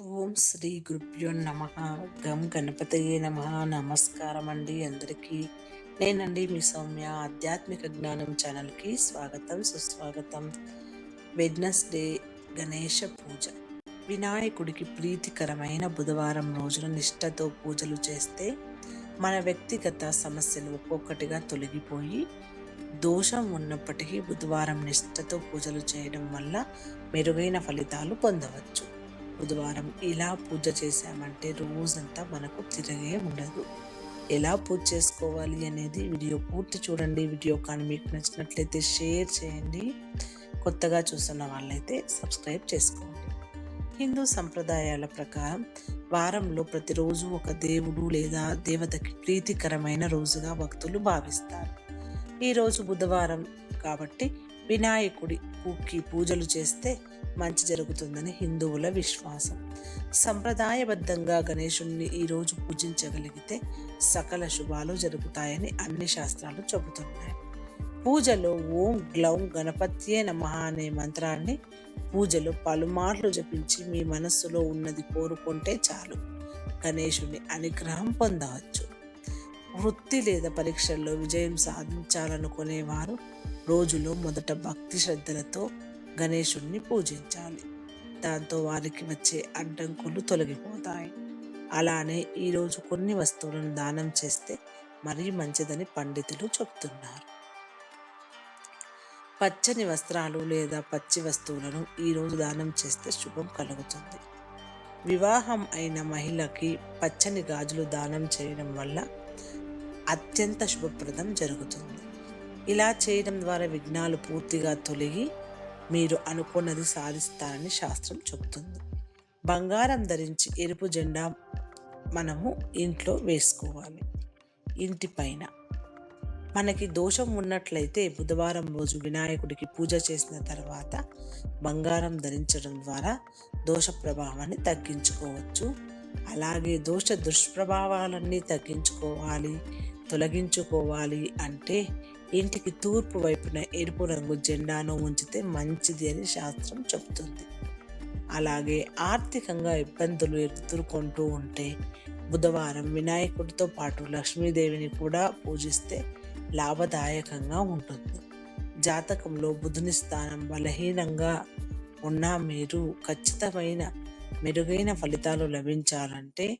ఓం శ్రీ గురుభ్యో నమ. గం గణపతి నమ. నమస్కారం అండి అందరికీ. నేనండి మీ సౌమ్య. ఆధ్యాత్మిక జ్ఞానం ఛానల్కి స్వాగతం సుస్వాగతం. వెడ్నెస్డే గణేష పూజ. వినాయకుడికి ప్రీతికరమైన బుధవారం రోజున నిష్ఠతో పూజలు చేస్తే మన వ్యక్తిగత సమస్యలు ఒక్కొక్కటిగా తొలగిపోయి దోషం ఉన్నప్పటికీ బుధవారం నిష్ఠతో పూజలు చేయడం వల్ల మెరుగైన ఫలితాలు పొందవచ్చు. బుధవారం ఇలా పూజ చేశామంటే రోజంతా మనకు తిరగే ఉండదు. ఎలా పూజ చేసుకోవాలి అనేది వీడియో పూర్తి చూడండి. వీడియో కానీ మీకు నచ్చినట్లయితే షేర్ చేయండి. కొత్తగా చూస్తున్న వాళ్ళైతే సబ్స్క్రైబ్ చేసుకోండి. హిందూ సంప్రదాయాల ప్రకారం వారంలో ప్రతిరోజు ఒక దేవుడు లేదా దేవతకి ప్రీతికరమైన రోజుగా భక్తులు భావిస్తారు. ఈరోజు బుధవారం కాబట్టి వినాయకుడి పూకి పూజలు చేస్తే మంచి జరుగుతుందని హిందువుల విశ్వాసం. సంప్రదాయబద్ధంగా గణేశుణ్ణి ఈరోజు పూజించగలిగితే సకల శుభాలు జరుగుతాయని అన్ని శాస్త్రాలు చెబుతున్నాయి. పూజలో ఓం గ్లౌం గణపత్యే నమ అనే మంత్రాన్ని పూజలో పలుమార్లు జపించి మీ మనస్సులో ఉన్నది కోరుకుంటే చాలు. గణేశుని అనుగ్రహం పొందవచ్చు. వృత్తి లేదా పరీక్షల్లో విజయం సాధించాలనుకునేవారు రోజులో మొదట భక్తి శ్రద్ధలతో గణేశుణ్ణి పూజించాలి. దాంతో వారికి వచ్చే అడ్డంకులు తొలగిపోతాయి. అలానే ఈరోజు కొన్ని వస్తువులను దానం చేస్తే మరీ మంచిదని పండితులు చెప్తున్నారు. పచ్చని వస్త్రాలు లేదా పచ్చి వస్తువులను ఈరోజు దానం చేస్తే శుభం కలుగుతుంది. వివాహం అయిన మహిళకి పచ్చని గాజులు దానం చేయడం వల్ల అత్యంత శుభప్రదం జరుగుతుంది. ఇలా చేయడం ద్వారా విఘ్నాలు పూర్తిగా తొలగి మీరు అనుకున్నది సాధిస్తారని శాస్త్రం చెబుతుంది. బంగారం ధరించి ఎరుపు జెండా మనము ఇంట్లో వేసుకోవాలి. ఇంటి పైన. మనకి దోషం ఉన్నట్లయితే బుధవారం రోజు వినాయకుడికి పూజ చేసిన తర్వాత బంగారం ధరించడం ద్వారా దోష ప్రభావాన్ని తగ్గించుకోవచ్చు. అలాగే దోష దుష్ప్రభావాలన్నీ తగ్గించుకోవాలి తొలగించుకోవాలి అంటే ఇంటికి తూర్పు వైపున ఎరుపు రంగు జెండాను ఉంచితే మంచిది అని శాస్త్రం చెబుతుంది. అలాగే ఆర్థికంగా ఇబ్బందులు ఎదుర్కొంటూ ఉంటే బుధవారం వినాయకుడితో పాటు లక్ష్మీదేవిని కూడా పూజిస్తే లాభదాయకంగా ఉంటుంది. జాతకంలో బుధుని స్థానం బలహీనంగా ఉన్న మీరు ఖచ్చితమైన మెరుగైన ఫలితాలు లభించాలంటే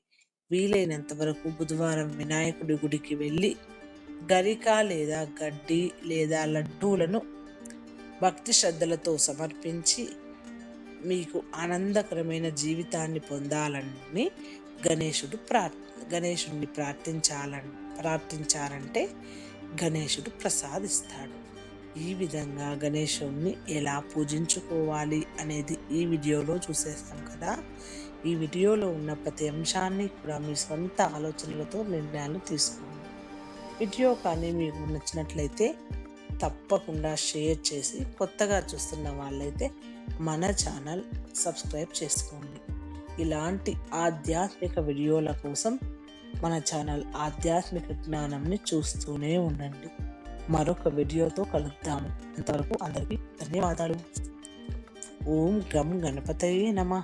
వీలైనంత వరకు బుధవారం వినాయకుడి గుడికి వెళ్ళి గరిక లేదా గడ్డి లేదా లడ్డూలను భక్తి శ్రద్ధలతో సమర్పించి మీకు ఆనందకరమైన జీవితాన్ని పొందాలని గణేశుడు ప్రార్ గణేశుడిని ప్రార్థించాలని ప్రార్థించారంటే గణేశుడు ప్రసాదిస్తాడు. ఈ విధంగా గణేశుణ్ణి ఎలా పూజించుకోవాలి అనేది ఈ వీడియోలో చూసేస్తాం కదా. ఈ వీడియోలో ఉన్న ప్రతి అంశాన్ని కూడా మీ సొంత ఆలోచనలతో నిర్ణయాలు తీసుకోండి. వీడియో కానీ మీకు నచ్చినట్లయితే తప్పకుండా షేర్ చేసి కొత్తగా చూస్తున్న వాళ్ళైతే మన ఛానల్ సబ్స్క్రైబ్ చేసుకోండి. ఇలాంటి ఆధ్యాత్మిక వీడియోల కోసం మన ఛానల్ ఆధ్యాత్మిక జ్ఞానంని చూస్తూనే ఉండండి. మరొక వీడియోతో కలుద్దాము అంతవరకు అందరికీ ధన్యవాదాలు. ఓం గం గణపతయే నమ.